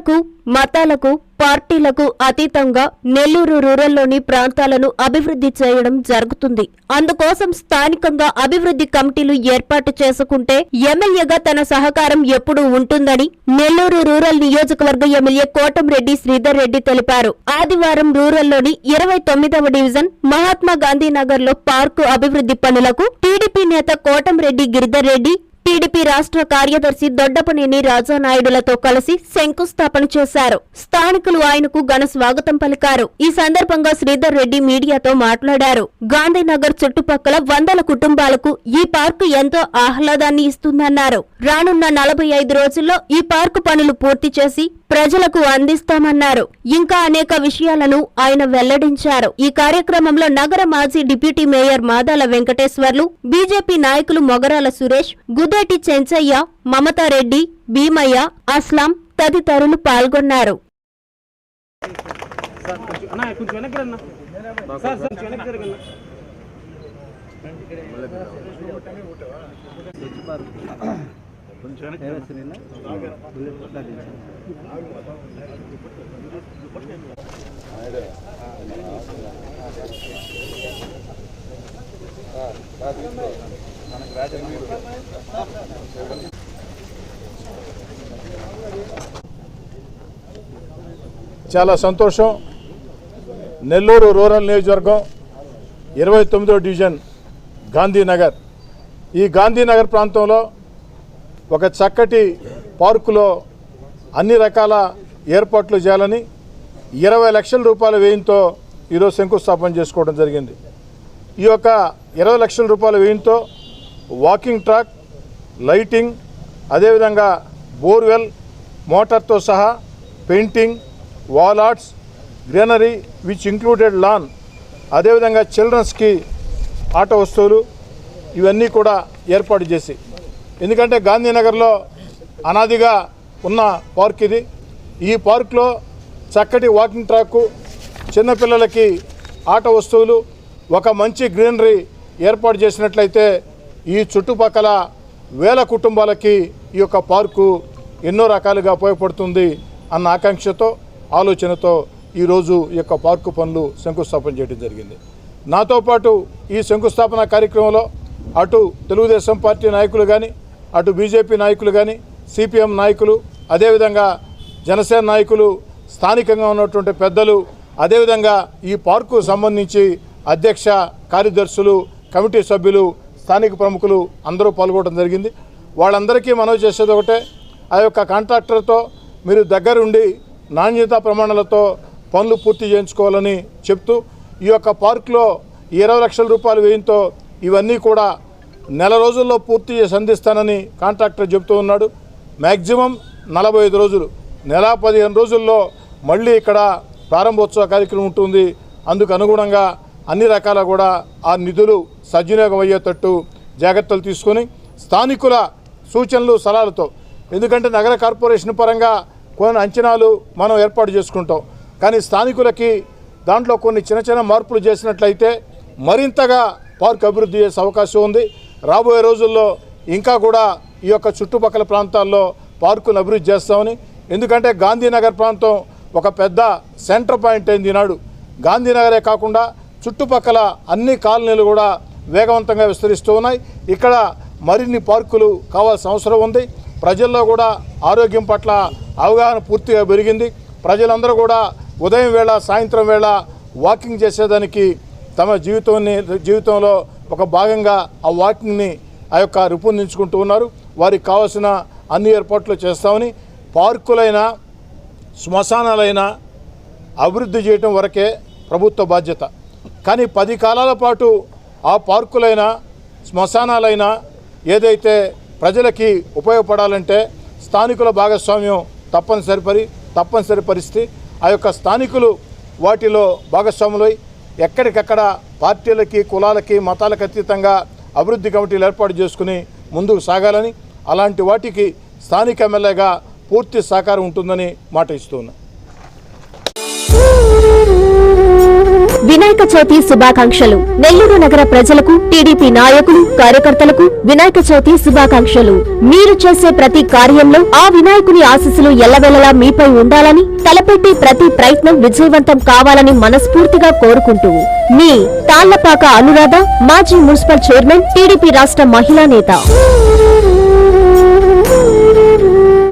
కులాలకు మతాలకు పార్టీలకు అతీతంగా నెల్లూరు రూరల్లోని ప్రాంతాలను అభివృద్ధి చేయడం జరుగుతుంది. అందుకోసం స్థానికంగా అభివృద్ధి కమిటీలు ఏర్పాటు చేసుకుంటే ఎమ్మెల్యేగా తన సహకారం ఎప్పుడూ ఉంటుందని నెల్లూరు రూరల్ నియోజకవర్గ ఎమ్మెల్యే కోటంరెడ్డి శ్రీధర్ రెడ్డి తెలిపారు. ఆదివారం రూరల్లోని ఇరవై తొమ్మిదవ డివిజన్ మహాత్మా గాంధీ నగర్లో పార్కు అభివృద్ధి పనులకు టీడీపీ నేత కోటంరెడ్డి గిరిధర్ రెడ్డి టీడీపీ రాష్ట్ర కార్యదర్శి దొడ్డపనేని రాజానాయుడులతో కలిసి శంకుస్థాపన చేశారు. స్థానికులు ఆయనకు ఘన స్వాగతం పలికారు. ఈ సందర్భంగా శ్రీధర్ రెడ్డి మీడియాతో మాట్లాడారు. గాంధీనగర్ చుట్టుపక్కల వందల కుటుంబాలకు ఈ పార్కు ఎంతో ఆహ్లాదాన్ని ఇస్తుందన్నారు. రానున్న నలభై ఐదు రోజుల్లో ఈ పార్కు పనులు పూర్తి చేసి ప్రజలకు అందిస్తామన్నారు. ఇంకా అనేక విషయాలను ఆయన వెల్లడించారు. ఈ కార్యక్రమంలో నగర మాజీ deputy mayor Madala Venkateswarlu BJP నాయకులు మొగరాల సురేష్ గుదేటి చెంచయ్య మమతారెడ్డి భీమయ్య అస్లాం తదితరులు పాల్గొన్నారు. సార్ కొంచెం చాలా సంతోషం. నెల్లూరు రూరల్ నియోజకవర్గం ఇరవై తొమ్మిదో డివిజన్ గాంధీనగర్. ఈ గాంధీనగర్ ప్రాంతంలో ఒక చక్కటి పార్కులో అన్ని రకాల ఏర్పాట్లు చేయాలని ఇరవై లక్షల రూపాయల వ్యయంతో ఈరోజు శంకుస్థాపన చేసుకోవడం జరిగింది. ఈ యొక్క ఇరవై లక్షల రూపాయల వ్యయంతో వాకింగ్ ట్రాక్ లైటింగ్ అదేవిధంగా బోర్వెల్ మోటార్తో సహా painting wall arts greenery which included lawn అదేవిధంగా చిల్డ్రన్స్కి ఆట వస్తువులు ఇవన్నీ కూడా ఏర్పాటు చేసి. ఎందుకంటే గాంధీనగర్లో అనాదిగా ఉన్న పార్క్ ఇది. ఈ పార్క్లో చక్కటి వాకింగ్ ట్రాక్ చిన్నపిల్లలకి ఆట వస్తువులు ఒక మంచి గ్రీనరీ ఏర్పాటు చేసినట్లయితే ఈ చుట్టుపక్కల వేల కుటుంబాలకి ఈ యొక్క పార్కు ఎన్నో రకాలుగా ఉపయోగపడుతుంది అన్న ఆకాంక్షతో ఆలోచనతో ఈరోజు ఈ యొక్క పార్కు పనులు శంకుస్థాపన చేయడం జరిగింది. నాతో పాటు ఈ శంకుస్థాపన కార్యక్రమంలో అటు తెలుగుదేశం పార్టీ నాయకులు కానీ అటు బీజేపీ నాయకులు కానీ సిపిఎం నాయకులు అదేవిధంగా జనసేన నాయకులు స్థానికంగా ఉన్నటువంటి పెద్దలు అదేవిధంగా ఈ పార్కు సంబంధించి అధ్యక్ష కార్యదర్శులు కమిటీ సభ్యులు స్థానిక ప్రముఖులు అందరూ పాల్గొనడం జరిగింది. వాళ్ళందరికీ మనవి చేసేది ఒకటే ఆ యొక్క కాంట్రాక్టర్తో మీరు దగ్గరుండి నాణ్యతా ప్రమాణాలతో పనులు పూర్తి చేయించుకోవాలని చెప్తూ ఈ యొక్క పార్కులో ఇరవై లక్షల రూపాయలు వ్యయంతో ఇవన్నీ కూడా నెల రోజుల్లో పూర్తి చేసి అందిస్తానని కాంట్రాక్టర్ చెబుతూ ఉన్నాడు. మ్యాక్సిమం నలభై ఐదు రోజులు. నెల పదిహేను రోజుల్లో మళ్ళీ ఇక్కడ ప్రారంభోత్సవ కార్యక్రమం ఉంటుంది. అందుకు అనుగుణంగా అన్ని రకాల కూడా ఆ నిధులు సద్వినియోగం అయ్యేటట్టు జాగ్రత్తలు తీసుకొని స్థానికుల సూచనలు సలహాలతో. ఎందుకంటే నగర కార్పొరేషన్ పరంగా కొన్ని అంచనాలు మనం ఏర్పాటు చేసుకుంటాం. కానీ స్థానికులకి దాంట్లో కొన్ని చిన్న చిన్న మార్పులు చేసినట్లయితే మరింతగా పార్క్ అభివృద్ధి చేసే అవకాశం ఉంది. రాబోయే రోజుల్లో ఇంకా కూడా ఈ యొక్క చుట్టుపక్కల ప్రాంతాల్లో పార్కును అభివృద్ధి చేస్తామని. ఎందుకంటే గాంధీనగర్ ప్రాంతం ఒక పెద్ద సెంటర్ పాయింట్ అయింది ఈనాడు. గాంధీనగరే కాకుండా చుట్టుపక్కల అన్ని కాలనీలు కూడా వేగవంతంగా విస్తరిస్తూ ఉన్నాయి. ఇక్కడ మరిన్ని పార్కులు కావాల్సిన అవసరం ఉంది. ప్రజల్లో కూడా ఆరోగ్యం పట్ల అవగాహన పూర్తిగా పెరిగింది. ప్రజలందరూ కూడా ఉదయం వేళ సాయంత్రం వేళ వాకింగ్ చేసేదానికి తమ జీవితాన్ని జీవితంలో ఒక భాగంగా ఆ వాకింగ్ని ఆ యొక్క రూపొందించుకుంటూ ఉన్నారు. వారికి కావాల్సిన అన్ని ఏర్పాట్లు చేస్తామని పార్కులైనా శ్మశానాలైనా అభివృద్ధి చేయటం వరకే ప్రభుత్వ బాధ్యత. కానీ పది కాలాల పాటు ఆ పార్కులైనా శ్మశానాలైనా ఏదైతే ప్రజలకి ఉపయోగపడాలంటే స్థానికుల భాగస్వామ్యం తప్పనిసరి పరి తప్పనిసరి పరిస్థితి. ఆ యొక్క స్థానికులు వాటిలో భాగస్వాములై ఎక్కడికక్కడ పార్టీలకి కులాలకి మతాలకు అతీతంగా అభివృద్ధి కమిటీలు ఏర్పాటు చేసుకుని ముందుకు సాగాలని అలాంటి వాటికి స్థానిక ఎమ్మెల్యేగా పూర్తి సహకారం ఉంటుందని మాట ఇస్తున్నాను వినాయక చవితి శుభాకాంక్షలు. నెల్లూరు నగర ప్రజలకు టీడీపీ నాయకులు కార్యకర్తలకు వినాయక చవితి శుభాకాంక్షలు. మీరు చేసే ప్రతి కార్యంలో ఆ వినాయకుని ఆశీస్సులు ఎల్లవెల్లలా మీపై ఉండాలని తలపెట్టే ప్రతి ప్రయత్నం విజయవంతం కావాలని మనస్ఫూర్తిగా కోరుకుంటూ. మీ తాళ్ళపాక అనురాధ మాజీ మున్సిపల్ చైర్మన్ టీడీపీ రాష్ట్ర మహిళా నేత.